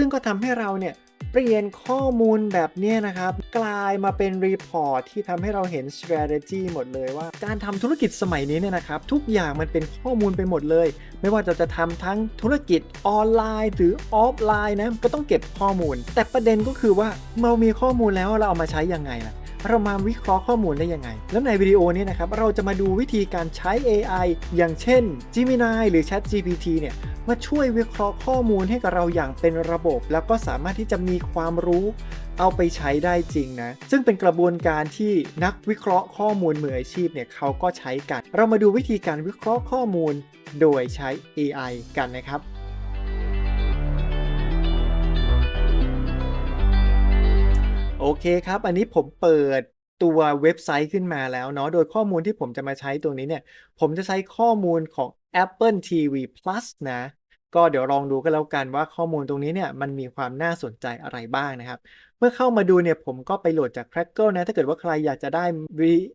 ซึ่งก็ทำให้เราเนี่ยเปลี่ยนข้อมูลแบบนี้นะครับ กลายมาเป็นรีพอร์ตที่ทำให้เราเห็น strategy หมดเลยว่า การทำธุรกิจสมัยนี้เนี่ยนะครับ ทุกอย่างมันเป็นข้อมูลไปหมดเลย ไม่ว่าจะจะทำทั้งธุรกิจออนไลน์ หรือออฟไลน์นะก็ต้องเก็บข้อมูล แต่ประเด็นก็คือว่าเรามีข้อมูลแล้วเราเอามาใช้ยังไงล่ะ เรามาวิเคราะห์ข้อมูลได้ยังไง แล้วในวิดีโอนี้นะครับเราจะมาดูวิธีการใช้ AI อย่างเช่น Gemini หรือ ChatGPT เนี่ยมาช่วยวิเคราะห์ข้อมูลให้กับเราอย่างเป็นระบบ แล้วก็สามารถที่จะมีความรู้เอาไปใช้ได้จริงนะ ซึ่งเป็นกระบวนการที่นักวิเคราะห์ข้อมูลมืออาชีพเนี่ยเขาก็ใช้กัน เรามาดูวิธีการวิเคราะห์ข้อมูลโดยใช้ AI กันนะครับ อเคครับ อันนี้ผมเปิดตัวเว็บไซต์ขึ้นมาแล้วเนาะ โดยข้อมูลที่ผมจะมาใช้ตรงนี้เนี่ย ผมจะใช้ข้อมูลของ Apple TV Plus นะ ก็เดี๋ยวลองดูกันแล้วกันว่าข้อมูลตรงนี้เนี่ยมันมีความน่าสนใจอะไรบ้างนะครับ เมื่อเข้ามาดูเนี่ยผมก็ไปโหลดจาก Crackle นะ ถ้าเกิดว่าใครอยากจะได้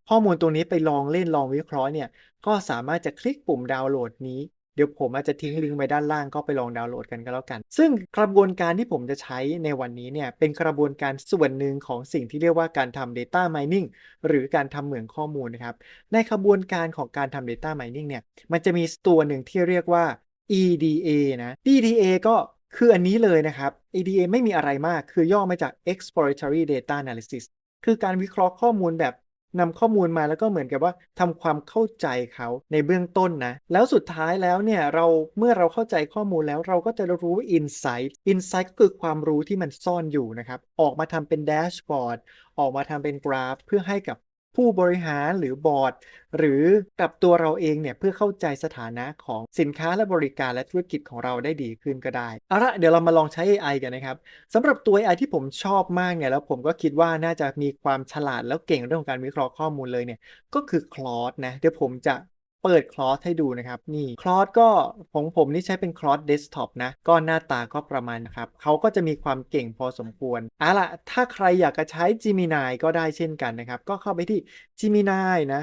ข้อมูลตรงนี้ไปลองเล่นลองวิเคราะห์เนี่ย ก็สามารถจะคลิกปุ่มดาวน์โหลดนี้ เดี๋ยวผมอาจจะทิ้งลิงก์ไว้ด้านล่างก็ไปลองดาวน์โหลดกันก็แล้วกัน ซึ่งกระบวนการที่ผมจะใช้ในวันนี้เนี่ยเป็นกระบวนการส่วนหนึ่งของสิ่งที่เรียกว่าการทำ data mining หรือการทำเหมืองข้อมูลนะครับ ในกระบวนการของการทำ data mining เนี่ยมันจะมีตัวหนึ่งที่เรียกว่า EDA นะ EDA ก็คืออันนี้เลยนะครับ EDA ไม่มีอะไรมาก คือย่อมาจาก exploratory data analysis คือการวิเคราะห์ข้อมูลแบบ นำข้อมูลมาแล้วก็เหมือนกับว่าทำความเข้าใจเขาในเบื้องต้นนะ แล้วสุดท้ายแล้วเนี่ยเราเมื่อเราเข้าใจข้อมูลแล้วเราก็จะรู้อินไซต์อินไซต์ก็คือความรู้ที่มันซ่อนอยู่นะครับ ออกมาทำเป็นแดชบอร์ดออกมาทำเป็นกราฟ เพื่อให้กับ ผู้บริหารหรือบอร์ด หรือกับตัวเราเองเนี่ยเพื่อเข้าใจสถานะของสินค้าและบริการและธุรกิจของเราได้ดีขึ้นก็ได้เอาละเดี๋ยวเรามาลองใช้ AI กันนะครับสำหรับตัว AI ที่ผมชอบมากเนี่ยแล้วผมก็คิดว่าน่าจะมีความฉลาดแล้วเก่งเรื่องของการวิเคราะห์ข้อมูลเลยเนี่ยก็คือคลอสนะเดี๋ยวผมจะ เปิดคลอสให้ดูนะครับ นี่คลอสก็ของผมนี่ใช้เป็นคลอสเดสก์ท็อปนะ ก็หน้าตาก็ประมาณนะครับเขาก็จะมีความเก่งพอสมควรเอาล่ะ ถ้าใครอยากจะใช้ Gemini ก็ได้เช่นกันนะครับ ก็เข้าไปที่ Gemini นะ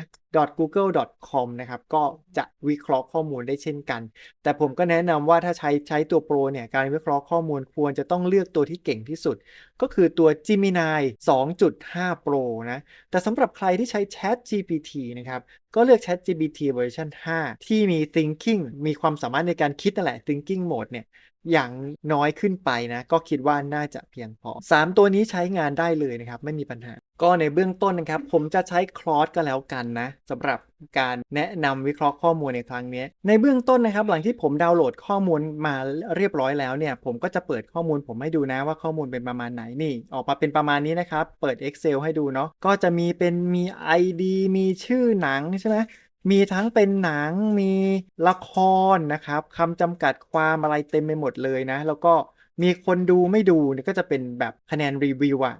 .google.com นะครับ ก็จะวิเคราะห์ข้อมูลได้เช่นกัน แต่ผมก็แนะนำว่าถ้าใช้ใช้ตัวโปรเนี่ย การวิเคราะห์ข้อมูลควรจะต้องเลือกตัวที่เก่งที่สุด ก็คือตัว Gemini 2.5 Pro นะ แต่สำหรับใครที่ใช้ Chat GPT นะครับ ก็เลือก Chat GPT เวอร์ชัน5 ที่มี thinking มีความสามารถในการคิดนั่นแหละ thinking mode เนี่ย อย่างน้อยขึ้นไปนะก็คิดว่าน่าจะเพียงพอ 3 ตัวนี้ใช้งานได้เลยนะครับไม่มีปัญหา ก็ในเบื้องต้นนะครับผมจะใช้ Claude ก็แล้วกันนะสำหรับการแนะนำวิเคราะห์ข้อมูลในครั้งนี้ ในเบื้องต้นนะครับหลังที่ผมดาวน์โหลดข้อมูลมาเรียบร้อยแล้วเนี่ยผมก็จะเปิดข้อมูลผมให้ดูนะว่าข้อมูลเป็นประมาณไหนนี่ ออกมาเป็นประมาณนี้นะครับเปิด Excel ให้ดูเนาะก็จะมีเป็นมี ID มีชื่อหนังใช่ไหม มีทั้งเป็นหนัง มีละครนะครับคำจำกัดความอะไรเต็มไปหมดเลยนะ แล้วก็มีคนดูไม่ดูเนี่ยก็จะเป็นแบบคะแนนรีวิวอะ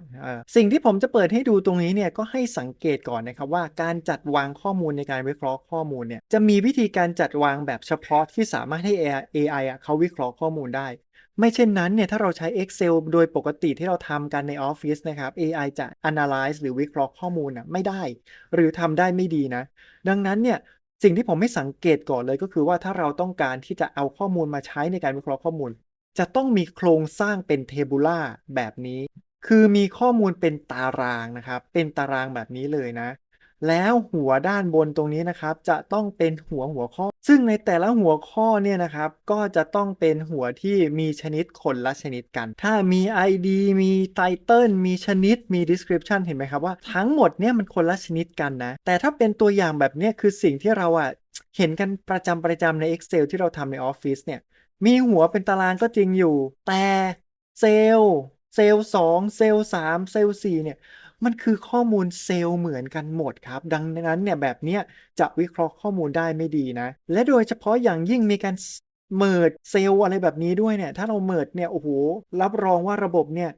สิ่งที่ผมจะเปิดให้ดูตรงนี้เนี่ยก็ให้สังเกตก่อนนะครับว่าการจัดวางข้อมูลในการวิเคราะห์ข้อมูลเนี่ยจะมีวิธีการจัดวางแบบเฉพาะที่สามารถให้ AI, AI อะเขาวิเคราะห์ข้อมูลได้ ไม่เช่นนั้นเนี่ยถ้าเราใช้ Excel โดยปกติที่เราทำกันในออฟฟิศนะครับ AI จะ analyze หรือวิเคราะห์ข้อมูลอะไม่ได้ หรือทำได้ไม่ดีนะ ดังนั้นเนี่ยสิ่งที่ผมไม่สังเกตก่อนเลยก็คือว่าถ้าเราต้องการที่จะเอาข้อมูลมาใช้ในการวิเคราะห์ข้อมูล จะต้องมีโครงสร้างเป็นเทบูล่าแบบนี้ คือมีข้อมูลเป็นตารางนะครับ เป็นตารางแบบนี้เลยนะ แล้วหัวด้านบนตรงนี้นะครับ จะต้องเป็นหัวหัวข้อ ซึ่งในแต่ละหัวข้อเนี่ยนะครับ ก็จะต้องเป็นหัวที่มีชนิดคนละชนิดกัน ถ้ามี ID มีไตเติลมีชนิดมี description เห็นไหมครับว่าทั้งหมดเนี่ยมันคนละชนิดกันนะ แต่ถ้าเป็นตัวอย่างแบบเนี้ยคือสิ่งที่เราอะเห็นกันประจำประจำใน Excel ที่เราทำในออฟฟิศเนี่ยมีหัวเป็นตารางก็จริงอยู่ แต่เซลล์เซลล์สองเซลล์สามเซลล์สี่เนี่ย มันคือข้อมูลเซลล์เหมือนกันหมดครับ ดังนั้นเนี่ยแบบเนี้ยจะวิเคราะห์ข้อมูลได้ไม่ดีนะ และโดยเฉพาะอย่างยิ่งมีการเมิดเซลล์อะไรแบบนี้ด้วยเนี่ยถ้าเราเมิดเนี่ยโอ้โหรับรองว่าระบบเนี่ย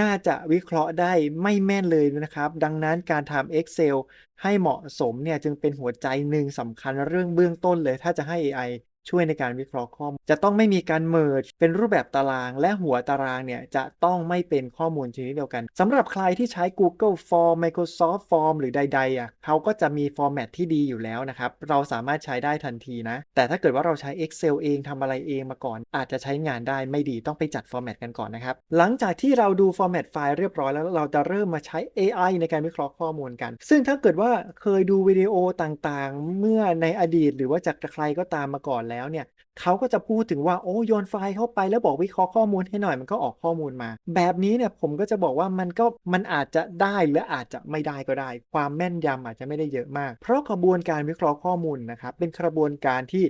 น่าจะวิเคราะห์ได้ไม่แม่นเลยนะครับ ดังนั้นการทำ Excel ให้เหมาะสมเนี่ยจึงเป็นหัวใจหนึ่งสำคัญเรื่องเบื้องต้นเลย ถ้าจะให้ AI ช่วยในการวิเคราะห์ข้อมูล จะต้องไม่มีการ merge เป็นรูปแบบตาราง และหัวตารางเนี่ยจะต้องไม่เป็นข้อมูลชนิดเดียวกันสำหรับใครที่ใช้ Google Form Microsoft Form หรือใดๆอะเขาก็จะมี format ที่ดีอยู่แล้วนะครับ เราสามารถใช้ได้ทันทีนะ แต่ถ้าเกิดว่าเราใช้ Excel เองทำอะไรเองมาก่อน อาจจะใช้งานได้ไม่ดีต้องไปจัด format กันก่อนนะครับ หลังจากที่เราดู format ไฟล์เรียบร้อยแล้วเราจะเริ่มมาใช้ AI ในการวิเคราะห์ข้อมูลกัน ซึ่งถ้าเกิดว่าเคยดูวิดีโอต่างๆ เมื่อในอดีต หรือว่าจากใครก็ตามมาก่อนแล้วเนี่ยเขาก็จะพูดถึงว่าโอ้โยนไฟล์เข้าไปแล้วบอกวิเคราะห์ข้อมูลให้หน่อยมันก็ออกข้อมูลมา แบบนี้เนี่ยผมก็จะบอกว่ามันก็มันอาจจะได้หรืออาจจะไม่ได้ก็ได้ ความแม่นยำอาจจะไม่ได้เยอะมาก เพราะกระบวนการวิเคราะห์ข้อมูลนะครับเป็นกระบวนการที่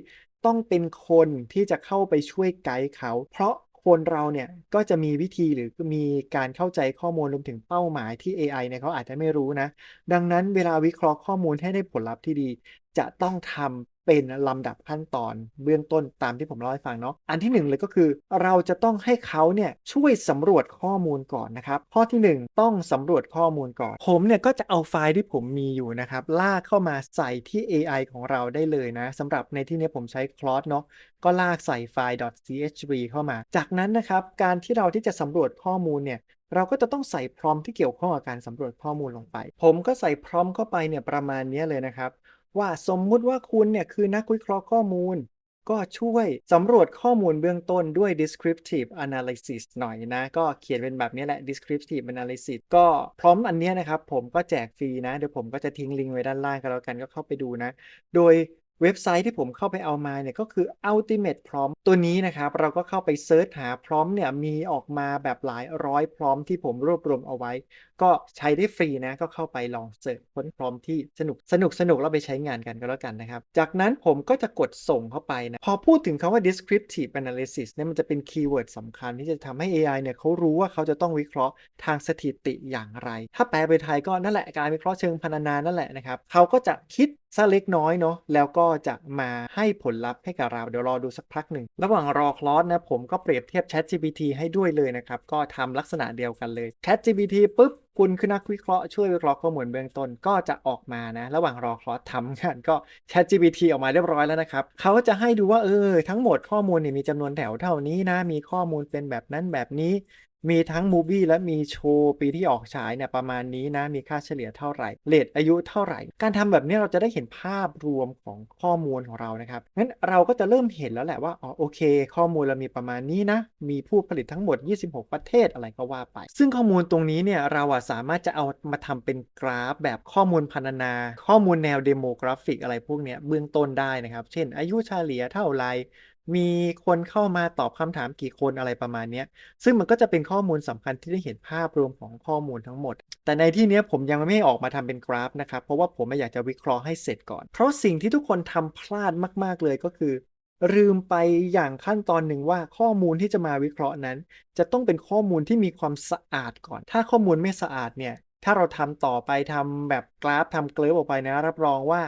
ต้องเป็นคนที่จะเข้าไปช่วยไกด์เขา เพราะคนเราเนี่ยก็จะมีวิธีหรือมีการเข้าใจข้อมูลรวมถึงเป้าหมายที่ AI เนี่ยเขาอาจจะไม่รู้นะ ดังนั้นเวลาวิเคราะห์ข้อมูลให้ได้ผลลัพธ์ที่ดี จะต้องทำ เป็นลำดับขั้นตอนเบื้องต้นตามที่ผมเล่าให้ฟังเนาะอันที่หนึ่งเลยก็คือ เราจะต้องให้เขาเนี่ยช่วยสำรวจข้อมูลก่อนนะครับข้อที่หนึ่งต้องสำรวจข้อมูลก่อน ผมเนี่ยก็จะเอาไฟล์ที่ผมมีอยู่นะครับลากเข้ามาใส่ที่ AI ของเราได้เลยนะสำหรับในที่นี้ผมใช้ Claude เนาะก็ลากใส่ไฟล์ .chv เข้ามา จากนั้นนะครับการที่เราที่จะสำรวจข้อมูลเนี่ยเราก็จะต้องใส่พร้อมที่เกี่ยวข้องกับการสำรวจข้อมูลลงไป ผมก็ใส่พร้อมเข้าไปเนี่ยประมาณนี้เลยนะครับ ว่าสมมุติว่าคุณเนี่ยคือนักวิเคราะห์ข้อมูล ก็ช่วยสำรวจข้อมูลเบื้องต้นด้วย descriptive analysis หน่อยนะ ก็เขียนเป็นแบบนี้แหละ descriptive analysis ก็พร้อมอันนี้นะครับ ผมก็แจกฟรีนะ เดี๋ยวผมก็จะทิ้งลิงก์ไว้ด้านล่างกันแล้วกันก็เข้าไปดูนะ โดยเว็บไซต์ที่ผมเข้าไปเอามาเนี่ยก็คือ Ultimate Prompt ตัวนี้นะครับเราก็เข้าไปเซิร์ชหาพร้อมเนี่ยมีออกมาแบบหลายร้อยพร้อมที่ผมรวบรวมเอาไว้ ก็ใช้ได้ฟรีนะก็เข้าไปลองเสิร์ชค้นพร้อมที่สนุกสนุกสนุกแล้วไปใช้งานกันก็แล้วกันนะครับ จากนั้นผมก็จะกดส่งเข้าไปนะ พอพูดถึงคำว่า descriptive analysis เนี่ยมันจะเป็นคีย์เวิร์ดสำคัญที่จะทำให้ AI เนี่ยเขารู้ว่าเขาจะต้องวิเคราะห์ทางสถิติอย่างไร ถ้าแปลไปไทยก็นั่นแหละการวิเคราะห์เชิงพรรณนานั่นแหละนะครับเขาก็จะคิดซะเล็กน้อยเนาะแล้วก็จะมาให้ผลลัพธ์ให้กับเราเดี๋ยวรอดูสักพักหนึ่ง ระหว่างรอคลอสนะผมก็เปรียบเทียบ Chat GPT ให้ด้วยเลยนะครับ ก็ทำลักษณะเดียวกันเลย Chat GPT ปุ๊บ คุณคือนักวิเคราะห์ช่วยวิเคราะห์ข้อมูลเบื้องต้นก็จะออกมานะ ระหว่างรอคลอสทำงานก็ Chat GPT ออกมาเรียบร้อยแล้วนะครับเขาจะให้ดูว่าเออทั้งหมดข้อมูลเนี่ยมีจำนวนแถวเท่านี้นะ มีข้อมูลเป็นแบบนั้นแบบนี้ มีทั้งมูฟี่และมีโชว์ปีที่ออกฉายเนี่ยประมาณนี้นะ มีค่าเฉลี่ยเท่าไหร่เลทอายุเท่าไหร่ การทำแบบนี้เราจะได้เห็นภาพรวมของข้อมูลของเรานะครับงั้นเราก็จะเริ่มเห็นแล้วแหละว่าอ๋อโอเค ข้อมูลเรามีประมาณนี้นะ มีผู้ผลิตทั้งหมด 26 ประเทศอะไรก็ว่าไป ซึ่งข้อมูลตรงนี้เนี่ยเราอะสามารถจะเอามาทำเป็นกราฟแบบข้อมูลพรรณนา ข้อมูลแนวเดโมกราฟิกอะไรพวกเนี้ยเบื้องต้นได้นะครับ เช่น อายุเฉลี่ยเท่าไหร่ มีคนเข้ามาตอบคำถามกี่คนอะไรประมาณนี้ซึ่งมันก็จะเป็นข้อมูลสำคัญที่ได้เห็นภาพรวมของข้อมูลทั้งหมด แต่ในที่นี้ผมยังไม่ออกมาทำเป็นกราฟนะครับ เพราะว่าผมอยากจะวิเคราะห์ให้เสร็จก่อน เพราะสิ่งที่ทุกคนทำพลาดมาก ๆ เลยก็คือ ลืมไปอย่างขั้นตอนหนึ่งว่าข้อมูลที่จะมาวิเคราะห์นั้น จะต้องเป็นข้อมูลที่มีความสะอาดก่อน ถ้าข้อมูลไม่สะอาดเนี่ย ถ้าเราทำต่อไปทำแบบกราฟทำเกลิฟออกไปนะ รับรองว่า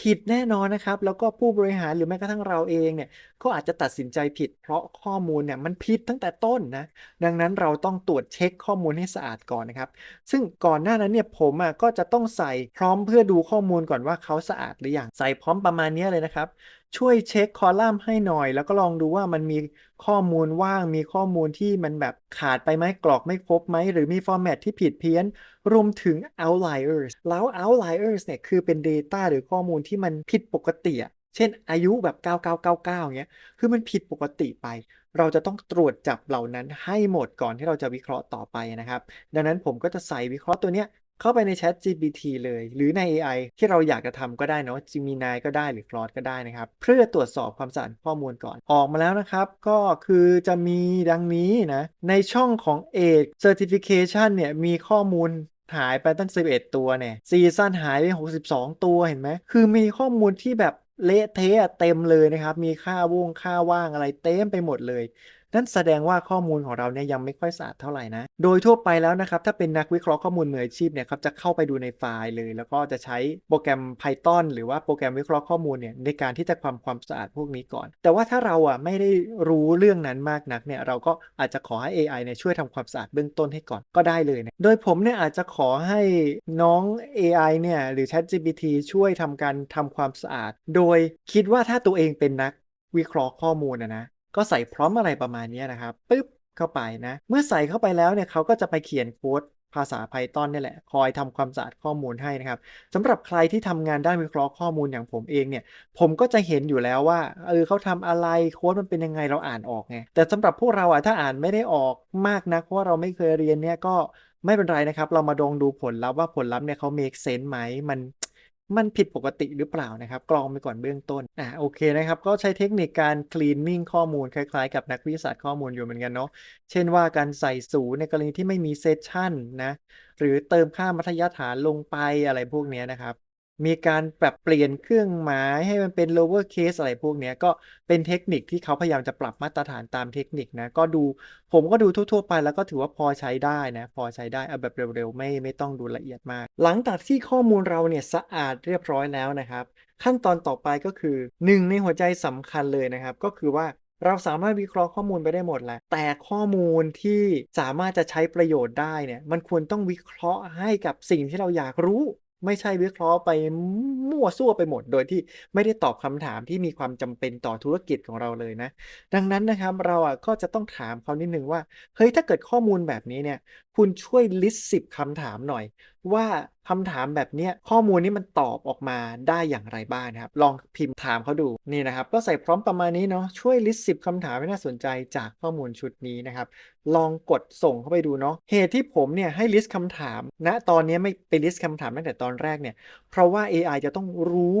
ผิดแน่นอนนะครับ แล้วก็ผู้บริหารหรือแม้กระทั่งเราเองเนี่ยก็อาจจะตัดสินใจผิด เพราะข้อมูลเนี่ยมันผิดตั้งแต่ต้นนะดังนั้นเราต้องตรวจเช็คข้อมูลให้สะอาดก่อนนะครับ ซึ่งก่อนหน้านั้นเนี่ยผมอะก็จะต้องใส่พร้อมเพื่อดูข้อมูลก่อนว่าเขาสะอาดหรือยังใส่พร้อมประมาณนี้เลยนะครับ ช่วยเช็คคอลัมน์ให้หน่อย แล้วก็ลองดูว่ามันมี ข้อมูลว่าง มีข้อมูลที่มันแบบขาดไปไหมกรอกไม่ครบไหม หรือมีฟอร์แมตที่ผิดเพี้ยน รวมถึง outliers แล้ว outliers เนี่ยคือเป็น Data หรือข้อมูลที่มันผิดปกติอะเช่นอายุแบบ 9999เงี้ย คือมันผิดปกติไป เราจะต้องตรวจจับเหล่านั้นให้หมดก่อนที่เราจะวิเคราะห์ต่อไปนะครับ ดังนั้นผมก็จะใส่วิเคราะห์ตัวเนี้ย เข้าไปใน Chat GPT เลย หรือใน AI ที่เราอยากจะทำก็ได้เนาะ Gemini ก็ได้หรือ Claude ก็ได้นะครับ เพื่อตรวจสอบความสะอาดข้อมูลก่อนออกมาแล้วนะครับ ก็คือจะมีดังนี้นะ ในช่องของ Age Certification เนี่ยมีข้อมูลหายไปตั้ง 11 ตัวเนี่ยซีซั่นหายไป 62 ตัวเห็นไหม คือมีข้อมูลที่แบบเละเทะเต็มเลยนะครับ มีค่าวงค่าว่างอะไรเต็มไปหมดเลย นั่นแสดงว่าข้อมูลของเราเนี่ยยังไม่ค่อยสะอาดเท่าไหร่นะ โดยทั่วไปแล้วนะครับ ถ้าเป็นนักวิเคราะห์ข้อมูลมืออาชีพเนี่ยครับจะเข้าไปดูในไฟล์เลย แล้วก็จะใช้โปรแกรม Python หรือว่าโปรแกรมวิเคราะห์ข้อมูลเนี่ยในการที่จะความความสะอาดพวกนี้ก่อน แต่ว่าถ้าเราอะไม่ได้รู้เรื่องนั้นมากนักเนี่ยเราก็อาจจะขอให้ AI เนี่ยช่วยทำความสะอาดเบื้องต้นให้ก่อนก็ได้เลยนะโดยผมเนี่ยอาจจะขอให้น้อง AI เนี่ยหรือ ChatGPT ช่วยทำการทำความสะอาด โดยคิดว่าถ้าตัวเองเป็นนักวิเคราะห์ข้อมูลอะนะ ก็ใส่พร้อมอะไรประมาณนี้นะครับปึ๊บเข้าไปนะ เมื่อใส่เข้าไปแล้วเนี่ยเขาก็จะไปเขียนโค้ดภาษา Python นี่แหละ คอยทำความสะอาดข้อมูลให้นะครับสำหรับใครที่ทำงานด้านวิเคราะห์ข้อมูลอย่างผมเองเนี่ย ผมก็จะเห็นอยู่แล้วว่า เออเขาทำอะไร โค้ดมันเป็นยังไงเราอ่านออกไง แต่สำหรับพวกเราอะถ้าอ่านไม่ได้ออกมากนักเพราะว่าเราไม่เคยเรียนเนี่ยก็ไม่เป็นไรนะครับ เรามาลองดูผลลัพธ์ว่าผลลัพธ์เนี่ยเขาเมกเซนส์ไหม มัน มันผิดปกติหรือเปล่านะครับ กรองไปก่อนเบื้องต้นอ่าโอเคนะครับ ก็ใช้เทคนิคการ cleaning ข้อมูลคล้ายๆ กับนักวิทยาศาสตร์ข้อมูลอยู่เหมือนกันเนาะเช่นว่าการใส่ศูนย์ในกรณีที่ไม่มีเซสชันนะหรือเติมค่ามัธยฐานลงไปอะไรพวกเนี้ยนะครับ มีการปรับเปลี่ยนเครื่องหมายให้มันเป็น lower case อะไรพวกเนี้ย ก็เป็นเทคนิคที่เขาพยายามจะปรับมาตรฐานตามเทคนิคนะ ก็ดูผมก็ดูทั่วๆไปแล้วก็ถือว่าพอใช้ได้นะ พอใช้ได้เอาแบบเร็วๆ ไม่ไม่ต้องดูละเอียดมาก หลังจากที่ข้อมูลเราเนี่ยสะอาดเรียบร้อยแล้วนะครับ ขั้นตอนต่อไปก็คือ1ในหัวใจสำคัญเลยนะครับ ก็คือว่าเราสามารถวิเคราะห์ข้อมูลไปได้หมดแหละ แต่ข้อมูลที่สามารถจะใช้ประโยชน์ได้เนี่ย มันควรต้องวิเคราะห์ให้กับสิ่งที่เราอยากรู้ ไม่ใช่วิเคราะห์ไปมั่วซั่วไปหมด โดยที่ไม่ได้ตอบคำถามที่มีความจำเป็นต่อธุรกิจของเราเลยนะ ดังนั้นนะครับเราอะก็จะต้องถามเขานิดหนึ่งว่า เฮ้ยถ้าเกิดข้อมูลแบบนี้เนี่ย คุณช่วยลิสต์สิบคำถามหน่อย ว่าคำถามแบบนี้ข้อมูลนี้มันตอบออกมาได้อย่างไรบ้างนะครับ ลองพิมพ์ถามเขาดูนี่นะครับ ก็ใส่พร้อมประมาณนี้เนาะช่วยลิสต์10คำถามที่น่าสนใจจากข้อมูลชุดนี้นะครับ ลองกดส่งเข้าไปดูเนาะเหตุที่ผมเนี่ยให้ลิสต์คำถามณตอนนี้ไม่ไปลิสต์คำถามตั้งแต่ตอนแรกเนี่ยเพราะว่าเอไอจะต้องรู้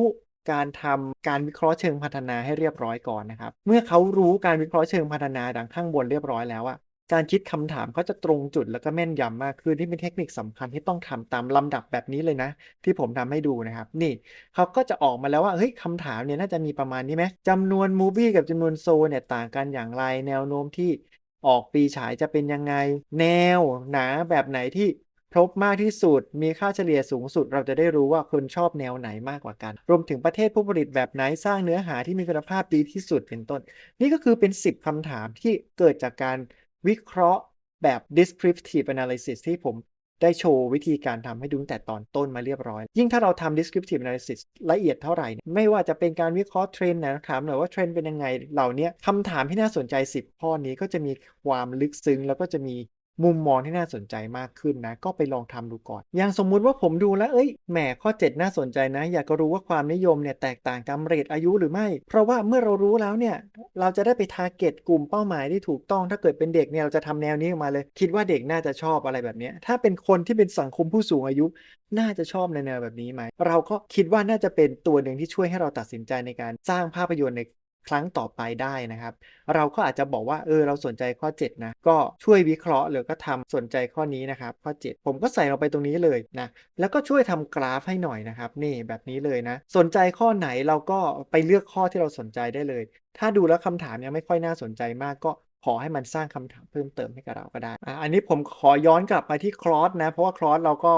การทำการวิเคราะห์เชิงพัฒนาให้เรียบร้อยก่อนนะครับ เมื่อเขารู้การวิเคราะห์เชิงพัฒนาดังข้างบนเรียบร้อยแล้วอะ การคิดคำถามเขาจะตรงจุดแล้วก็แม่นยำมากขึ้น นี่เป็นเทคนิคสำคัญที่ต้องทำตามลำดับแบบนี้เลยนะ ที่ผมทำให้ดูนะครับ นี่เขาก็จะออกมาแล้วว่า เฮ้ยคำถามเนี่ยน่าจะมีประมาณนี้ไหมจำนวนมูฟวีกับจำนวนโซนเนี่ยต่างกันอย่างไร แนวโน้มที่ออกปีฉายจะเป็นยังไง แนวหนาแบบไหนที่พบมากที่สุด มีค่าเฉลี่ยสูงสุด เราจะได้รู้ว่าคนชอบแนวไหนมากกว่ากัน รวมถึงประเทศผู้ผลิตแบบไหนสร้างเนื้อหาที่มีคุณภาพดีที่สุดเป็นต้น นี่ก็คือเป็น 10คำถามที่เกิดจากการ วิเคราะห์แบบ descriptive analysis ที่ผมได้โชว์วิธีการทำให้ดูตั้งแต่ตอนต้นมาเรียบร้อย ยิ่งถ้าเราทำ descriptive analysis ละเอียดเท่าไหร่ ไม่ว่าจะเป็นการวิเคราะห์เทรนด์นะครับหรือว่าเทรนด์เป็นยังไงเหล่านี้คำถามที่น่าสนใจ 10 ข้อนี้ก็จะมีความลึกซึ้ง แล้วก็จะมี มุมมองที่น่าสนใจมากขึ้นนะ ก็ไปลองทำดูก่อน อย่างสมมุติว่าผมดูแล้วเฮ้ยแหมข้อ 7 น่าสนใจนะ อยากรู้ว่าความนิยมเนี่ยแตกต่างตามเรตอายุหรือไม่ เพราะว่าเมื่อเรารู้แล้วเนี่ย เราจะได้ไปทาร์เก็ตกลุ่มเป้าหมายที่ถูกต้อง ถ้าเกิดเป็นเด็กเนี่ยเราจะทำแนวนี้ออกมาเลย คิดว่าเด็กน่าจะชอบอะไรแบบนี้ ถ้าเป็นคนที่เป็นสังคมผู้สูงอายุ น่าจะชอบในแนวแบบนี้ไหม เราก็คิดว่าน่าจะเป็นตัวหนึ่งที่ช่วยให้เราตัดสินใจในการสร้างภาพยนตร์ใน ครั้งต่อไปได้นะครับ เราก็อาจจะบอกว่าเออเราสนใจข้อ 7 นะ ก็ช่วยวิเคราะห์หรือก็ทำสนใจข้อนี้นะครับ ข้อ 7 ผมก็ใส่ลงไปตรงนี้เลยนะ แล้วก็ช่วยทำกราฟให้หน่อยนะครับ นี่แบบนี้เลยนะ สนใจข้อไหนเราก็ไปเลือกข้อที่เราสนใจได้เลย ถ้าดูแล้วคำถามยังไม่ค่อยน่าสนใจมากก็ ขอให้มันสร้างคำถามเพิ่มเติมให้กับเราก็ได้ อันนี้ผมขอย้อนกลับมาที่ Claude นะ เพราะว่า Claude เราก็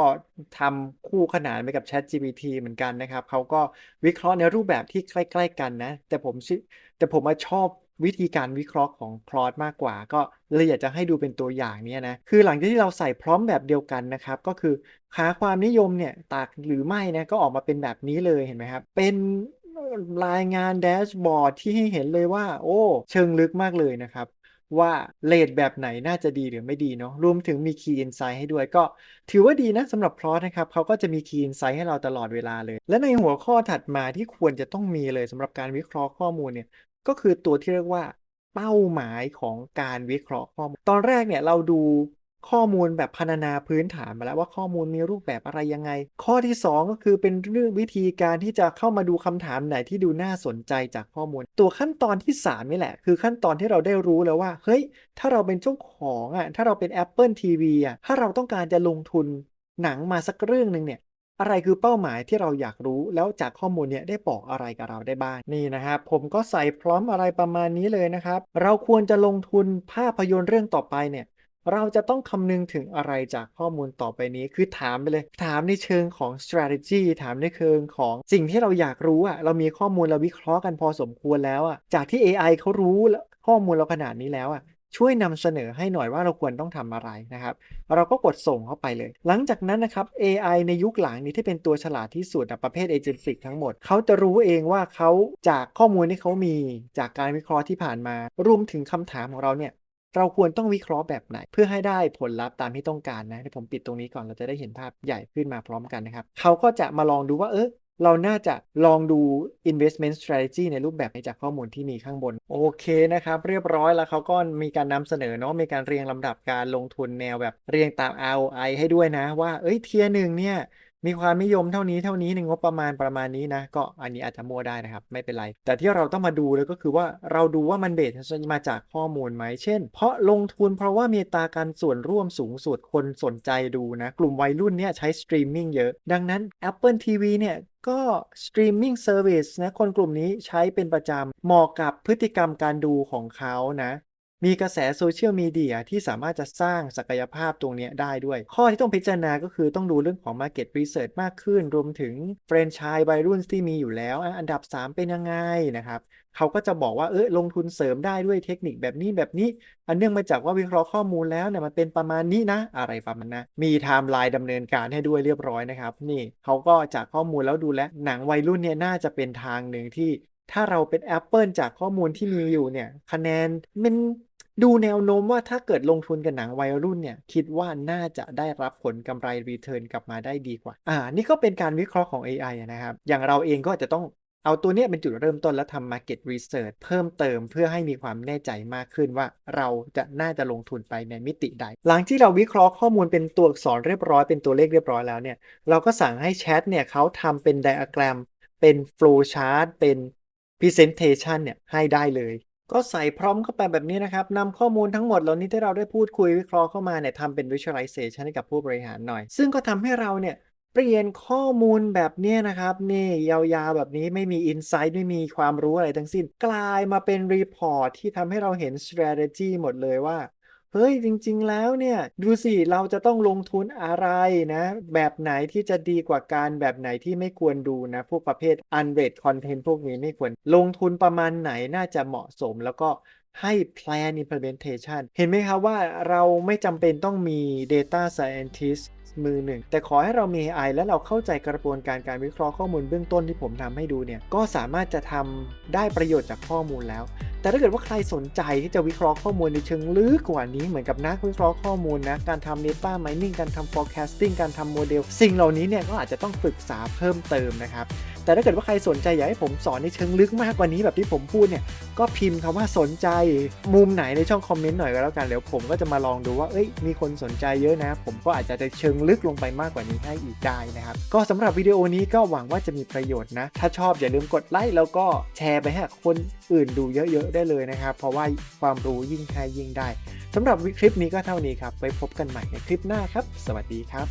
ทำคู่ขนานไปกับ ChatGPT เหมือนกันนะครับ เขาก็วิเคราะห์ในรูปแบบที่ใกล้ ๆ กันนะ แต่ผมชแต่ผมชอบวิธีการวิเคราะห์ของ Claude มากกว่า ก็เลยอยากจะให้ดูเป็นตัวอย่างเนี่ยนะ คือหลังจากที่เราใส่พร้อมแบบเดียวกันนะครับ ก็คือหาความนิยมเนี่ยตางหรือไม่นะ ก็ออกมาเป็นแบบนี้เลยเห็นไหมครับ เป็นรายงานแดชบอร์ดที่ให้เห็นเลยว่า โอ้ เชิงลึกมากเลยนะครับ ว่าเรตแบบไหนน่าจะดีหรือไม่ดีเนาะรวมถึงมี Key Insight ให้ด้วยก็ ถือว่าดีนะสำหรับพลอสนะครับเขาก็จะมี Key Insight ให้เราตลอดเวลาเลย และในหัวข้อถัดมาที่ควรจะต้องมีเลยสำหรับการวิเคราะห์ข้อมูลเนี่ยก็คือตัวที่เรียกว่าเป้าหมายของการวิเคราะห์ข้อมูล ตอนแรกเนี่ยเราดู ข้อมูลแบบพรรณนาพื้นฐานมาแล้วว่าข้อมูลมีรูปแบบอะไรยังไง ข้อที่ 2 ก็คือเป็นเรื่องวิธีการที่จะเข้ามาดูคำถามไหนที่ดูน่าสนใจจากข้อมูล ตัวขั้นตอนที่ 3 นี่แหละ คือขั้นตอนที่เราได้รู้แล้วว่า เฮ้ย ถ้าเราเป็นเจ้าของอะถ้าเราเป็น Apple TV อะถ้าเราต้องการจะลงทุนหนังมาสักเรื่องหนึ่งเนี่ยอะไรคือเป้าหมายที่เราอยากรู้แล้วจากข้อมูลเนี่ยได้บอกอะไรกับเราได้บ้างนี่นะครับผมก็ใส่พร้อมอะไรประมาณนี้เลยนะครับ เราควรจะลงทุนภาพยนตร์เรื่องต่อไปเนี่ย เราจะต้องคำนึงถึงอะไรจากข้อมูลต่อไปนี้ คือถามไปเลย ถามในเชิงของ strategy ถามในเชิงของสิ่งที่เราอยากรู้อะเรามีข้อมูลเราวิเคราะห์กันพอสมควรแล้วอะจากที่เอไอเขารู้ลข้อมูลเราขนาดนี้แล้วอะช่วยนำเสนอให้หน่อยว่าเราควรต้องทำอะไรนะครับ เราก็กดส่งเข้าไปเลย หลังจากนั้นนะครับ AI ในยุคหลังนี้ที่เป็นตัวฉลาดที่สุดประเภท agentic ทั้งหมด เขาจะรู้เองว่าเขาจากข้อมูลที่เขามี จากการวิเคราะห์ที่ผ่านมารวมถึงคำถามของเราเนี่ย เราควรต้องวิเคราะห์แบบไหน เพื่อให้ได้ผลลัพธ์ตามที่ต้องการนะเดี๋ยวผมปิดตรงนี้ก่อนเราจะได้เห็นภาพใหญ่ขึ้นมาพร้อมกันนะครับเขาก็จะมาลองดูว่าเออเราน่าจะลองดู investment strategy ในรูปแบบจากข้อมูลที่มีข้างบน โอเคนะครับ เรียบร้อยแล้วเขาก็มีการนำเสนอเนาะมีการเรียงลำดับการลงทุนแนวแบบเรียงตาม ROI ให้ด้วยนะว่า เอ้ยเทียหนึ่งเนี่ย มีความนิยมเท่านี้เท่านี้ในงบประมาณประมาณนี้นะ ก็อันนี้อาจจะมั่วได้นะครับ ไม่เป็นไร แต่ที่เราต้องมาดูเลยก็คือว่าเราดูว่ามันเบสมาจากข้อมูลไหมเช่น เพราะลงทุนเพราะว่ามีตาการส่วนร่วมสูงสุดคนสนใจดูนะ กลุ่มวัยรุ่นเนี่ยใช้สตรีมมิ่งเยอะ ดังนั้น Apple TV เนี่ยก็สตรีมมิ่งเซอร์วิสนะคนกลุ่มนี้ใช้เป็นประจำเหมาะกับพฤติกรรมการดูของเขานะ มีกระแสโซเชียลมีเดียที่สามารถจะสร้างศักยภาพตรงนี้ได้ด้วย ข้อที่ต้องพิจารณาก็คือต้องดูเรื่องของ Market Research มากขึ้น รวมถึงแฟรนไชส์วัยรุ่นที่มีอยู่แล้ว อันดับ 3 เป็นยังไงนะครับเขาก็จะบอกว่าเออลงทุนเสริมได้ด้วยเทคนิคแบบนี้แบบนี้ อันเนื่องมาจากว่าวิเคราะห์ข้อมูลแล้วเนี่ยมันเป็นประมาณนี้นะ อะไรประมาณนะมีไทม์ไลน์ดำเนินการให้ด้วยเรียบร้อยนะครับนี่เขาก็จากข้อมูลแล้วดูแลหนังวัยรุ่นเนี่ยน่าจะเป็นทางหนึ่งที่ถ้าเราเป็น Apple จากข้อมูลที่มีอยู่เนี่ยคะแนนมัน ดูแนวโน้มว่าถ้าเกิดลงทุนกับหนังวัยรุ่นเนี่ย คิดว่าน่าจะได้รับผลกำไรรีเทิร์นกลับมาได้ดีกว่า อ่า นี่ก็เป็นการวิเคราะห์ของ AI นะครับ อย่างเราเองก็อาจจะต้องเอาตัวเนี้ยเป็นจุดเริ่มต้นแล้วทำ Market Research เพิ่มเติมเพื่อให้มีความแน่ใจมากขึ้นว่าเราจะน่าจะลงทุนไปในมิติใด หลังที่เราวิเคราะห์ข้อมูลเป็นตัวอักษรเรียบร้อยเป็นตัวเลขเรียบร้อยแล้วเนี่ยเราก็สั่งให้แชทเนี่ยเขาทำเป็นไดอะแกรมเป็น flow chart เป็น presentation เนี่ยให้ได้เลย ก็ใส่พร้อมเข้าไปแบบนี้นะครับนำข้อมูลทั้งหมดเหล่านี้ที่เราได้พูดคุยวิเคราะห์เข้ามาเนี่ยทำเป็น visualization ให้กับผู้บริหารหน่อย ซึ่งก็ทำให้เราเนี่ยเปลี่ยนข้อมูลแบบเนี้ยนะครับ นี่ยาวๆแบบนี้ไม่มี insight ไม่มีความรู้อะไรทั้งสิ้น กลายมาเป็น report ที่ทำให้เราเห็น strategy หมดเลยว่า เฮ้ยจริง ๆ แล้วเนี่ย ดูสิเราจะต้องลงทุนอะไรนะ แบบไหนที่จะดีกว่าการแบบไหนที่ไม่ควรดูนะ พวกประเภท unread content พวกนี้ไม่ควรลงทุนประมาณไหนน่าจะเหมาะสมแล้วก็ให้ plan implementation เห็นไหมครับว่าเราไม่จำเป็นต้องมี data scientist มือหนึ่ง แต่ขอให้เรามี AI และเราเข้าใจกระบวนการการวิเคราะห์ข้อมูลเบื้องต้นที่ผมทำให้ดูเนี่ย ก็สามารถจะทำได้ประโยชน์จากข้อมูลแล้ว แต่ถ้าเกิดว่าใครสนใจที่จะวิเคราะห์ข้อมูลในเชิงลึกกว่านี้เหมือนกับนักวิเคราะห์ข้อมูลนะการทำ data mining การทำ forecasting การทำโมเดล สิ่งเหล่านี้เนี่ยก็อาจจะต้องปรึกษาเพิ่มเติมนะครับแต่ถ้าเกิดว่าใครสนใจอยากให้ผมสอนในเชิงลึกมากกว่านี้แบบที่ผมพูดเนี่ยก็พิมพ์คำว่าสนใจมุมไหนในช่องคอมเมนต์หน่อยก็แล้วกันเดี๋ยวผมก็จะมาลองดูว่าเอ้ยมีคนสนใจเยอะนะ ผมก็อาจจะเชิงลึกลงไปมากกว่านี้ให้อีกได้นะครับก็สำหรับวิดีโอนี้ก็หวังว่าจะมีประโยชน์นะ ถ้าชอบอย่าลืมกดไลค์แล้วก็แชร์ไปให้คนอื่นดูเยอะๆได้เลยนะครับ เพราะว่าความรู้ยิ่งให้ยิ่งได้สำหรับคลิปนี้ก็เท่านี้ครับ ไว้พบกันใหม่ในคลิปหน้าครับ สวัสดีครับ